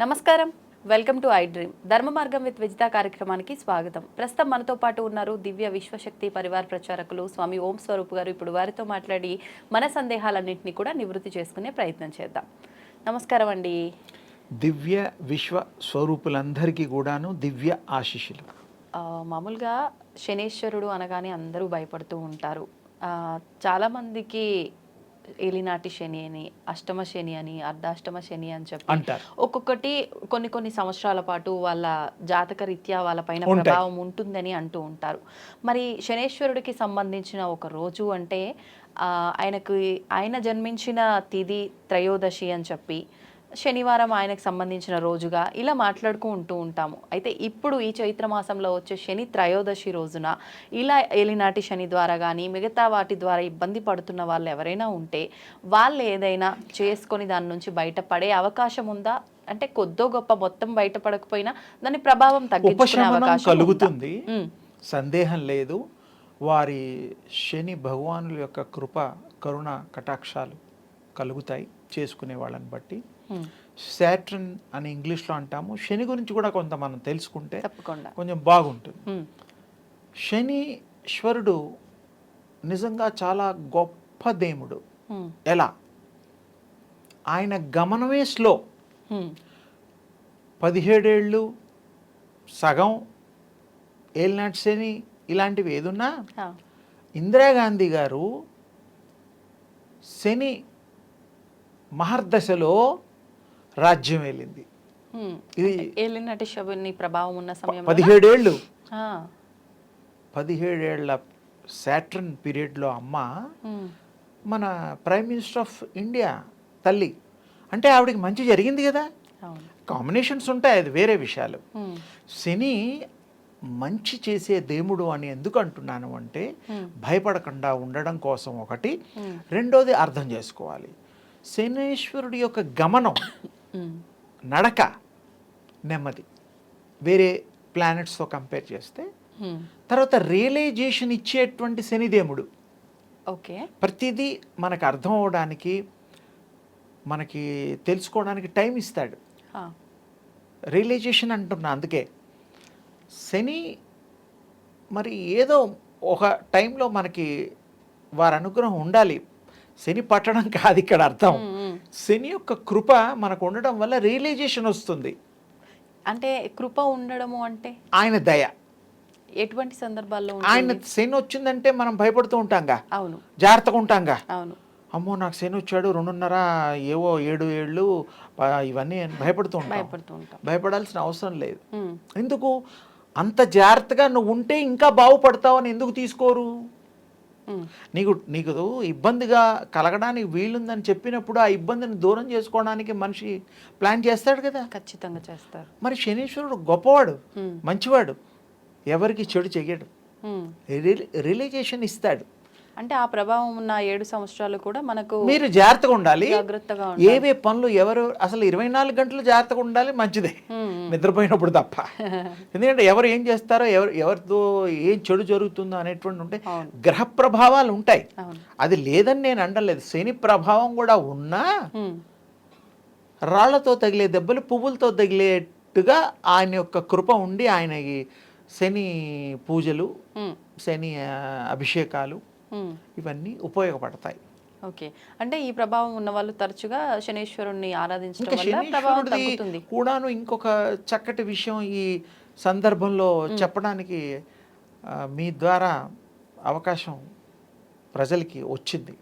నమస్కారం. Welcome to I dream. Dharma Margam with Vijitha కార్యక్రమానికి స్వాగతం. ప్రస్తుతం మనతో పాటు ఉన్నారు దివ్య విశ్వశక్తి పరివార ప్రచారకులు స్వామి ఓం స్వరూప్ గారు. ఇప్పుడు వారితో మాట్లాడి మన సందేహాలన్నింటినీ కూడా నివృత్తి చేసుకునే ప్రయత్నం చేద్దాం. నమస్కారం అండి. దివ్య విశ్వ స్వరూపులందరికీ కూడాను దివ్య ఆశీస్సులు. ఆ, మామూలుగా శనేశ్వరుడు అనగానే అందరూ భయపడుతూ ఉంటారు. చాలామందికి ఏలినాటి శని అని అష్టమ శని అని అర్ధాష్టమ శని అని చెప్పి ఒక్కొక్కటి కొన్ని కొన్ని సంవత్సరాల పాటు వాళ్ళ జాతక రీత్యా వాళ్ళ పైన. ప్రభావం ఉంటుందని అంటూ ఉంటారు మరి శనేశ్వరుడికి సంబంధించిన ఒక రోజు అంటే ఆ, ఆయనకు ఆయన జన్మించిన తిథి త్రయోదశి అని చెప్పి శనివారం ఆయనకు సంబంధించిన రోజుగా ఇలా మాట్లాడుతూ ఉంటూ ఉంటాము. అయితే ఇప్పుడు ఈ చైత్ర మాసంలో వచ్చే శని త్రయోదశి రోజున ఇలా ఏలినాటి శని ద్వారా కానీ మిగతా వాటి ద్వారా ఇబ్బంది పడుతున్న వాళ్ళు ఎవరైనా ఉంటే వాళ్ళు ఏదైనా చేసుకొని దాని నుంచి బయటపడే అవకాశం ఉందా? అంటే కొద్దో గొప్ప మొత్తం బయటపడకపోయినా దాని ప్రభావం తగ్గించుకునే అవకాశం? కలుగుతుంది. సందేహం లేదు. వారి శని భగవానుల యొక్క కృప కరుణ కటాక్షాలు కలుగుతాయి చేసుకునే వాళ్ళని బట్టి. శాట్రన్ అని ఇంగ్లీష్లో అంటాము. శని గురించి కూడా కొంత మనం తెలుసుకుంటే తప్పకుండా. కొంచెం బాగుంటుంది. శనీశ్వరుడు నిజంగా చాలా గొప్ప దేవుడు. ఎలా? ఆయన గమనమే స్లో. పదిహేడేళ్ళు సగం ఏలినాటి శని ఇలాంటివి ఏదున్నా ఇందిరాగాంధీ గారు శని మహర్దశలో రాజ్యం వెళ్ళింది. ఇది ఏలినాటి ప్రభావం ఉన్న సమయంలో పదిహేడేళ్ళు. పదిహేడేళ్ళ సాట్రన్ పీరియడ్లో అమ్మ మన ప్రైమ్ మినిస్టర్ ఆఫ్ ఇండియా తల్లి. అంటే ఆవిడకి మంచి జరిగింది కదా. కాంబినేషన్స్ ఉంటాయి అది వేరే విషయాలు. శని మంచి చేసే దేవుడు అని ఎందుకు అంటున్నాను అంటే భయపడకుండా ఉండడం కోసం ఒకటి. రెండోది అర్థం చేసుకోవాలి. శనేశ్వరుడి యొక్క గమనం నడక నెమ్మది. వేరే ప్లానెట్స్తో కంపేర్ చేస్తే. తర్వాత రియలైజేషన్ ఇచ్చేటువంటి శనిదేవుడు. ఓకే. ప్రతిదీ మనకు అర్థం అవడానికి మనకి తెలుసుకోవడానికి టైం ఇస్తాడు. రియలైజేషన్ అంటున్నా అందుకే. శని మరి ఏదో ఒక టైంలో మనకి వారి అనుగ్రహం ఉండాలి. శని పట్టడం కాదు ఇక్కడ అర్థం. శని యొక్క కృప మనకు ఉండడం వల్ల రియలైజేషన్ వస్తుంది. అంటే కృప ఉండడము అంటే? ఆయన దయ. ఎటువంటి సందర్భాల్లో ఆయన? శని వచ్చిందంటే మనం భయపడుతూ ఉంటాంగా. అవును. జాగ్రత్తగా ఉంటాంగా. అవును. అమ్మో నాకు శని వచ్చాడు రెండున్నర ఏవో ఏడు ఏళ్ళు ఇవన్నీ భయపడుతూ ఉంటాం. భయపడుతూ ఉంటాం. భయపడాల్సిన అవసరం లేదు. ఎందుకు? అంత జాగ్రత్తగా నువ్వు ఉంటే ఇంకా బాగుపడతావు అని ఎందుకు తీసుకోరు? నీకు నీకు ఇబ్బందిగా కలగడానికి వీలుందని చెప్పినప్పుడు ఆ ఇబ్బందిని దూరం చేసుకోవడానికి మనిషి ప్లాన్ చేస్తాడు కదా? ఖచ్చితంగా చేస్తారు. మరి శనీశ్వరుడు గొప్పవాడు మంచివాడు ఎవరికి చెడు చెయ్యడు. రిలేజేషన్ ఇస్తాడు. అంటే ఆ ప్రభావం ఉన్న ఏడు సంవత్సరాలు కూడా మనకు మీరు జాగ్రత్తగా ఉండాలి. జాగ్రత్తగా ఏవే పనులు ఎవరు అసలు ఇరవై నాలుగు గంటలు జాగ్రత్తగా ఉండాలి మంచిదే. నిద్రపోయినప్పుడు తప్ప. ఎందుకంటే ఎవరు ఏం చేస్తారో ఎవరు ఎవరితో ఏం చెడు జరుగుతుందో అనేటువంటి ఉంటే గ్రహ ప్రభావాలు ఉంటాయి. అది లేదని నేను అండలేదు శని ప్రభావం కూడా ఉన్నా రాళ్ళతో తగిలే దెబ్బలు పువ్వులతో తగిలేట్టుగా ఆయన యొక్క కృప ఉండి ఆయనకి శని పూజలు శని అభిషేకాలు. ఇవన్నీ ఉపయోగపడతాయి. ఓకే. అంటే ఈ ప్రభావం ఉన్న వాళ్ళు తరచుగా శనేశ్వరుణ్ణి ఆరాధించడం వల్ల ప్రభావం శనీశ్వరుడిది తగ్గుతుంది. కూడాను ఇంకొక చక్కటి విషయం ఈ సందర్భంలో చెప్పడానికి మీ ద్వారా అవకాశం ప్రజలకి వచ్చింది.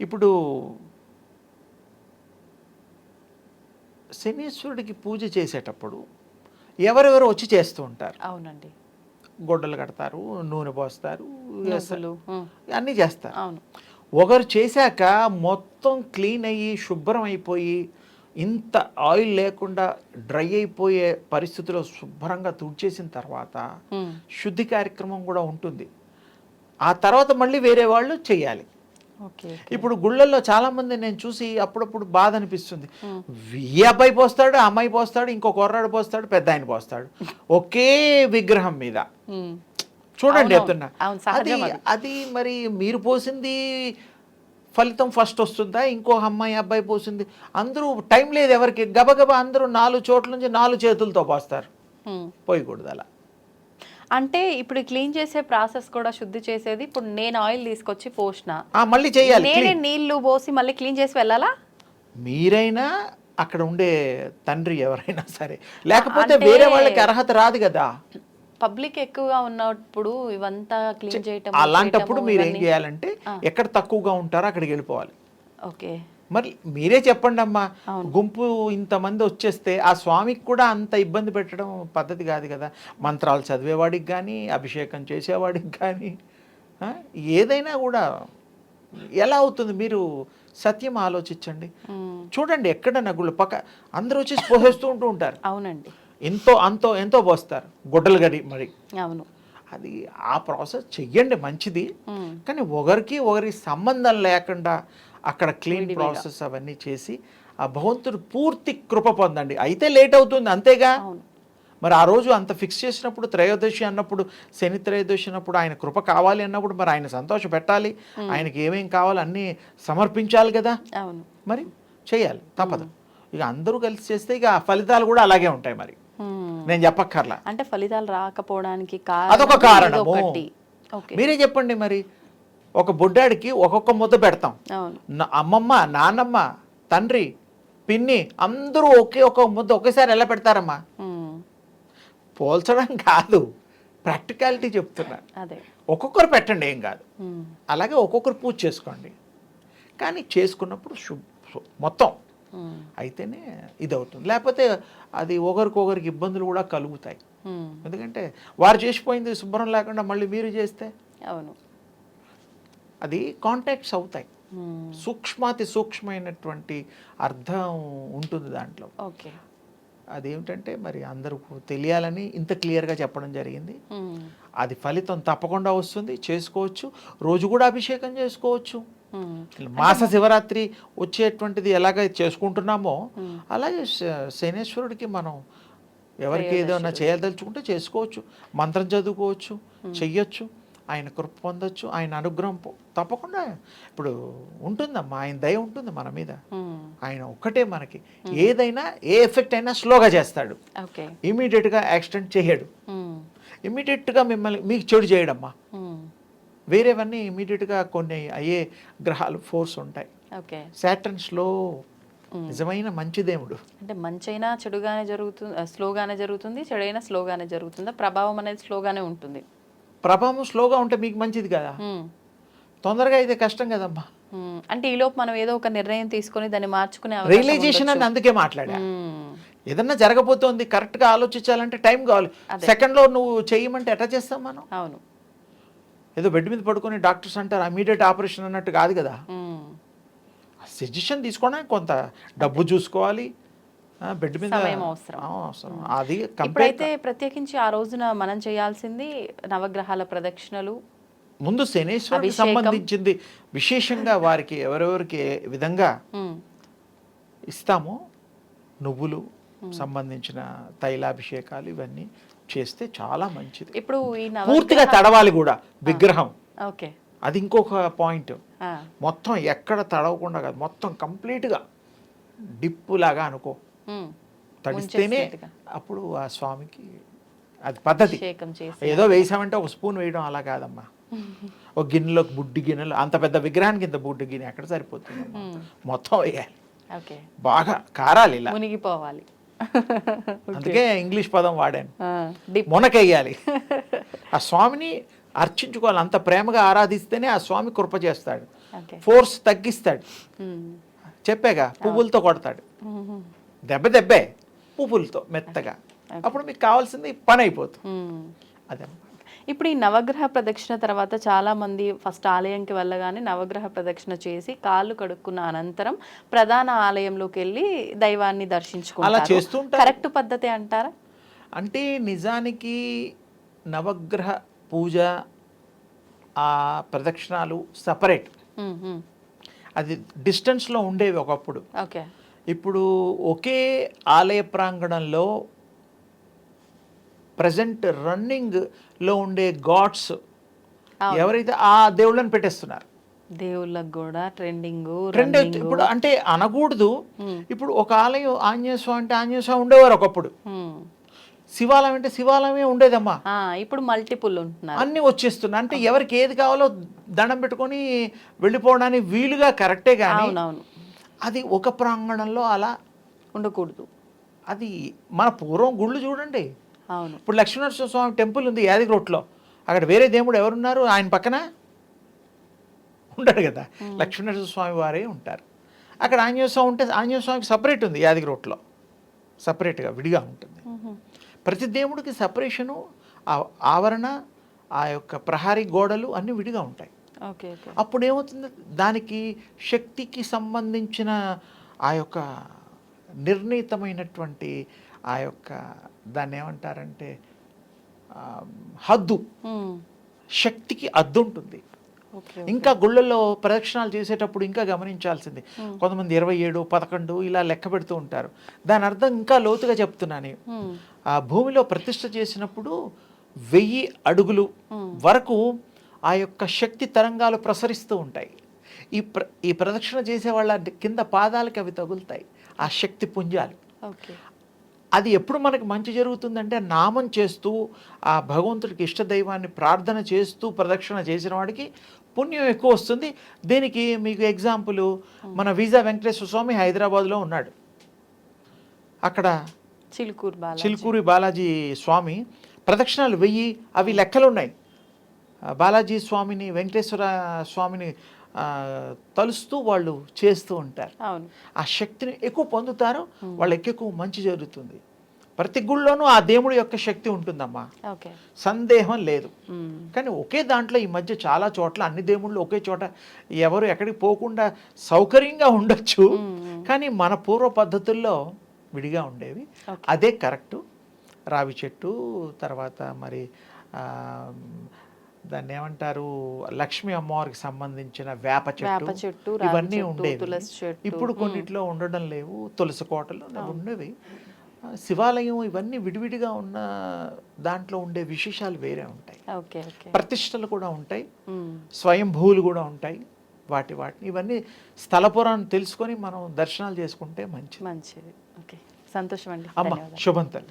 ఇప్పుడు శనీశ్వరుడికి పూజ చేసేటప్పుడు ఎవరెవరు వచ్చి చేస్తూ ఉంటారు. అవునండి. గొడ్డలు కడతారు నూనె పోస్తారు అన్నీ చేస్తారు. ఒకరు చేశాక మొత్తం క్లీన్ అయ్యి శుభ్రం అయిపోయి ఇంత ఆయిల్ లేకుండా డ్రై అయిపోయే పరిస్థితిలో శుభ్రంగా తుడిచేసిన తర్వాత శుద్ధి కార్యక్రమం కూడా ఉంటుంది. ఆ తర్వాత మళ్ళీ వేరే వాళ్ళు చేయాలి. ఇప్పుడు గుళ్ళల్లో చాలా మంది నేను చూసి అప్పుడప్పుడు బాధ అనిపిస్తుంది ఈ అబ్బాయి పోస్తాడు అమ్మాయి పోస్తాడు ఇంకో కుర్రాడు పోస్తాడు పెద్ద ఆయన పోస్తాడు. ఒకే విగ్రహం మీద. చూడండి. చెప్తున్నా అది అది. మరి మీరు పోసింది ఫలితం ఫస్ట్ వస్తుందా? ఇంకో అమ్మాయి అబ్బాయి పోసింది. అందరూ టైం లేదు ఎవరికి. గబగబా అందరూ నాలుగు చోట్ల నుంచి నాలుగు చేతులతో పోస్తారు. పోయకూడదు అలా. అంటే ఇప్పుడు క్లీన్ చేసే ప్రాసెస్ కూడా శుద్ధి చేసేది. ఇప్పుడు నేను ఆయిల్ తీసుకొచ్చి పోసిన మళ్ళీ చేయాలి నేనే. నీళ్ళు పోసి మళ్ళీ క్లీన్ చేసి వెళ్ళాలా? మీరైనా అక్కడ ఉండే తండ్రి ఎవరైనా సరే. లేకపోతే వేరే వాళ్ళకి అర్హత రాదు కదా. పబ్లిక్ ఎక్కువగా ఉన్నప్పుడు ఇవంతా క్లీన్ చేయటం అలాంటప్పుడు మీరు ఏం చేయాలంటే ఎక్కడ తక్కువగా ఉంటారో అక్కడికి వెళ్ళిపోవాలి. ఓకే. మరి మీరే చెప్పండి అమ్మా. గుంపు ఇంతమంది వచ్చేస్తే ఆ స్వామికి కూడా అంత ఇబ్బంది పెట్టడం పద్ధతి కాదు కదా. మంత్రాలు చదివేవాడికి కానీ అభిషేకం చేసేవాడికి కానీ ఏదైనా కూడా ఎలా అవుతుంది మీరు సత్యం ఆలోచించండి. చూడండి ఎక్కడ నగుళ్ళు పక్క అందరూ వచ్చి పోసేస్తూ ఉంటూ ఉంటారు. అవునండి. ఎంతో అంతో ఎంతో పోస్తారు గుడ్డలు గడి మరి. అవును. అది ఆ ప్రాసెస్ చెయ్యండి మంచిది. కానీ ఒకరికి ఒకరికి సంబంధం లేకుండా అక్కడ క్లీన్ ప్రాసెస్ అవన్నీ చేసి ఆ భగవంతుడు పూర్తి కృప పొందండి. అయితే లేట్ అవుతుంది అంతేగా? మరి ఆ రోజు అంత ఫిక్స్ చేసినప్పుడు త్రయోదశి అన్నప్పుడు శని త్రయోదశి అన్నప్పుడు ఆయన కృప కావాలి అన్నప్పుడు మరి ఆయన సంతోష పెట్టాలి. ఆయనకి ఏమేం కావాలో అన్నీ సమర్పించాలి కదా? మరి చేయాలి తప్పదు. ఇక అందరూ కలిసి చేస్తే ఇక ఫలితాలు కూడా అలాగే ఉంటాయి మరి. నేను చెప్పక్కర్లా. అంటే ఫలితాలు రాకపోవడానికి అదొక కారణం మీరే చెప్పండి మరి. ఒక బుడ్డాడికి ఒక్కొక్క ముద్ద పెడతాం. అమ్మమ్మ నాన్నమ్మ తండ్రి పిన్ని అందరూ ఒకే ఒక ముద్ద ఒకేసారి ఎలా పెడతారమ్మా. పోల్చడం కాదు ప్రాక్టికాలిటీ చెప్తున్నా. ఒక్కొక్కరు పెట్టండి ఏం కాదు. అలాగే ఒక్కొక్కరు పూజ చేసుకోండి. కానీ చేసుకున్నప్పుడు మొత్తం. అయితేనే ఇది అవుతుంది లేకపోతే అది ఒకరికొకరికి ఇబ్బందులు కూడా కలుగుతాయి. ఎందుకంటే వారు చేసిపోయింది శుభ్రం లేకుండా మళ్ళీ మీరు చేస్తే? అవును. అది కాంటాక్ట్స్ అవుతాయి. ఉమ్. సూక్ష్మాతి సూక్ష్మమైనటువంటి అర్థం ఉంటుంది దాంట్లో. ఓకే. అదేమిటంటే మరి అందరికి తెలియాలని ఇంత క్లియర్గా చెప్పడం జరిగింది. ఉమ్. అది ఫలితం తప్పకుండా వస్తుంది చేసుకోవచ్చు. రోజు కూడా అభిషేకం చేసుకోవచ్చు. ఉమ్. మాస శివరాత్రి వచ్చేటువంటిది ఎలాగ చేసుకుంటున్నామో అలాగే శనేశ్వరుడికి మనం ఎవరికి ఏదైనా చేయదలుచుకుంటే చేసుకోవచ్చు. మంత్రం చదువుకోవచ్చు చెయ్యొచ్చు. ఆయన కృప పొందొచ్చు ఆయన అనుగ్రహం తప్పకుండా. ఇప్పుడు ఉంటుందమ్మా ఆయన దయ ఉంటుంది మన మీద. ఆయన ఒక్కటే మనకి. ఏదైనా ఏ ఎఫెక్ట్ అయినా స్లోగా చేస్తాడు. ఓకే. ఇమీడియట్గా యాక్సిడెంట్ చేయడు. ఇమీడియట్గా మిమ్మల్ని మీకు చెడు చేయడమ్మా. వేరేవన్నీ ఇమీడియట్గా కొన్ని అయ్యే గ్రహాలు ఫోర్స్ ఉంటాయి. ఓకే. సాటర్న్ స్లో నిజమైన మంచి దేవుడు. అంటే మంచైనా చెడుగానే జరుగుతుంది స్లోగానే జరుగుతుంది చెడైనా స్లోగానే జరుగుతుందా? ప్రభావం అనేది స్లోగానే ఉంటుంది. ప్రభావం స్లోగా ఉంటే మీకు మంచిది కదా. తొందరగా అయితే కష్టం కదమ్మా. అంటే ఈలోపు మనం ఏదో ఒక నిర్ణయం తీసుకొని దాన్ని మార్చుకునే రియలైజేషన్ అని అందుకే మాట్లాడా. ఏదన్నా జరగబోతోంది కరెక్ట్గా ఆలోచించాలంటే టైం కావాలి. సెకండ్లో నువ్వు చేయమంటే ఎట్లా చేస్తాం మనం? అవును. ఏదో బెడ్ మీద పడుకొని డాక్టర్స్ అంటారు ఇమీడియట్ ఆపరేషన్ అన్నట్టు కాదు కదా. సజెషన్ తీసుకోవడానికి కొంత డబ్బు చూసుకోవాలి బెడ్ మీద సమయం అవసరం. అవసరం అది ఇప్పుడైతే ప్రత్యేకించి ఆ రోజున మనం చేయాల్సింది నవగ్రహాల ప్రదక్షిణలు ముందు శనేశ్వరుడికి. సంబంధించింది విశేషంగా వారికి ఎవరెవరికి విధంగా. ఇస్తామో నువ్వులు సంబంధించిన తైలాభిషేకాలు ఇవన్నీ చేస్తే చాలా మంచిది ఇప్పుడు పూర్తిగా తడవాలి కూడా విగ్రహం ఓకే అది ఇంకొక పాయింట్. మొత్తం ఎక్కడ తడవకుండా కాదు మొత్తం కంప్లీట్గా డిప్పు లాగా అనుకో. తడిస్తేనే. అప్పుడు ఆ స్వామికి అది పద్ధతి. ఏదో వేసామంటే ఒక స్పూన్ వేయడం అలా కాదమ్మా. ఒక గిన్నెలోకి బుడ్డి గిన్నెలు అంత పెద్ద విగ్రహానికి ఇంత బుడ్డి గిన్నె ఎక్కడ సరిపోతుంది? మొత్తం వేయాలి. బాగా కారాలి ఇలా. మునిగిపోవాలి. అందుకే ఇంగ్లీష్ పదం వాడాను. మునకేయాలి. ఆ స్వామిని అర్చించుకోవాలి. అంత ప్రేమగా ఆరాధిస్తేనే ఆ స్వామి కృప చేస్తాడు. ఫోర్స్ తగ్గిస్తాడు. చెప్పాగా పువ్వులతో కొడతాడు. దెబ్బ దెబ్బే పువ్వులతో మెత్తగా. అప్పుడు మీకు కావాల్సింది పని అయిపోతుంది. అదే. ఇప్పుడు ఈ నవగ్రహ ప్రదక్షిణ తర్వాత చాలా మంది ఫస్ట్ ఆలయంకి వెళ్ళగానే నవగ్రహ ప్రదక్షిణ చేసి కాళ్ళు కడుక్కున్న అనంతరం ప్రధాన ఆలయంలోకి వెళ్ళి దైవాన్ని అలా దర్శించుకుంటారు చేస్తుంటారు. కరెక్ట్ పద్ధతి అంటారా? అంటే నిజానికి నవగ్రహ పూజ ఆ ప్రదక్షిణాలు సపరేట్. అది డిస్టెన్స్లో ఉండేవి ఒకప్పుడు. ఓకే. ఇప్పుడు ఒకే ఆలయ ప్రాంగణంలో ప్రజెంట్ రన్నింగ్లో ఉండే గాడ్స్ ఎవరైతే ఆ దేవుళ్ళని పెట్టేస్తున్నారు? దేవుళ్ళకి కూడా ట్రెండింగ్ ట్రెండ్ ఇప్పుడు అంటే అనకూడదు. ఇప్పుడు ఒక ఆలయం ఆంజనేయ స్వామి అంటే ఆంజనేయ స్వామి ఉండేవారు ఒకప్పుడు. శివాలయం అంటే శివాలయమే ఉండేదమ్మా. ఇప్పుడు మల్టిపుల్ ఉంటున్నారు. అన్నీ వచ్చేస్తున్నాయి. అంటే ఎవరికి ఏది కావాలో దండం పెట్టుకొని వెళ్ళిపోవడానికి వీలుగా కరెక్టే కానీ అది ఒక ప్రాంగణంలో అలా ఉండకూడదు. అది మన పూర్వం గుళ్ళు చూడండి. అవును. ఇప్పుడు లక్ష్మీనరసింహ స్వామి టెంపుల్ ఉంది యాదగిరిలో అక్కడ వేరే దేవుడు ఎవరున్నారు? ఆయన పక్కన ఉండడు కదా. లక్ష్మీనరసింహ స్వామి వారే ఉంటారు. అక్కడ ఆంజనేయ స్వామి ఉంటే ఆంజనేయ స్వామికి సపరేట్ ఉంది యాదగిరిలో సపరేట్గా విడిగా ఉంటుంది. ప్రతి దేవుడికి సపరేషను ఆ ఆవరణ ఆ యొక్క ప్రహారీ గోడలు అన్నీ విడిగా ఉంటాయి. అప్పుడు ఏమవుతుంది దానికి శక్తికి సంబంధించిన ఆ యొక్క నిర్ణీతమైనటువంటి ఆ యొక్క దాన్ని ఏమంటారంటే హద్దు. శక్తికి అద్దు ఉంటుంది. ఇంకా గుళ్ళల్లో ప్రదక్షిణాలు చేసేటప్పుడు ఇంకా గమనించాల్సింది. కొంతమంది ఇరవై ఏడు పదకొండు ఇలా లెక్క పెడుతూ ఉంటారు. దాని అర్థం ఇంకా లోతుగా చెప్తున్నాను. ఆ భూమిలో ప్రతిష్ఠ చేసినప్పుడు వెయ్యి అడుగులు వరకు ఆ యొక్క శక్తి తరంగాలు ప్రసరిస్తూ ఉంటాయి. ఈ ప్ర ఈ ప్రదక్షిణ చేసే వాళ్ళ కింద పాదాలకి అవి తగులుతాయి. ఆ శక్తి పుంజాలు. అది ఎప్పుడు మనకి మంచి జరుగుతుందంటే నామం చేస్తూ ఆ భగవంతుడికి ఇష్టదైవాన్ని ప్రార్థన చేస్తూ ప్రదక్షిణ చేసిన వాడికి పుణ్యం ఎక్కువ వస్తుంది. దీనికి మీకు ఎగ్జాంపుల్ మన వీజా వెంకటేశ్వర స్వామి హైదరాబాద్లో ఉన్నాడు. అక్కడ చిలుకూరు చిలుకూరి బాలాజీ స్వామి ప్రదక్షిణాలు వెయ్యి అవి లెక్కలు ఉన్నాయి బాలాజీ స్వామిని వెంకటేశ్వర స్వామిని తలుస్తూ వాళ్ళు చేస్తూ ఉంటారు. ఆ శక్తిని ఎక్కువ పొందుతారు వాళ్ళకి ఎక్కువ మంచి జరుగుతుంది. ప్రతి గుళ్ళోనూ ఆ దేవుడి యొక్క శక్తి ఉంటుందమ్మా. సందేహం లేదు. కానీ ఒకే దాంట్లో ఈ మధ్య చాలా చోట్ల అన్ని దేవుళ్ళు ఒకే చోట ఎవరు ఎక్కడికి పోకుండా సౌకర్యంగా ఉండొచ్చు. కానీ మన పూర్వ పద్ధతుల్లో విడిగా ఉండేవి. అదే కరెక్టు. రావి చెట్టు తర్వాత మరి దాన్ని ఏమంటారు? లక్ష్మీ అమ్మవారికి సంబంధించిన వేప చెట్టు. ఇవన్నీ ఉండేవి. ఇప్పుడు కొన్నిట్లో ఉండడం లేవు. తులసి కోటలు ఉండేవి. శివాలయం ఇవన్నీ విడివిడిగా ఉన్న దాంట్లో ఉండే విశేషాలు వేరే ఉంటాయి. ప్రతిష్టలు కూడా ఉంటాయి. స్వయంభూలు కూడా ఉంటాయి. వాటి వాటిని ఇవన్నీ స్థల పురాణం తెలుసుకొని మనం దర్శనాలు చేసుకుంటే మంచిది. మంచిది. ఓకే. సంతోషం అండి అమ్మ శుభం తల్లి.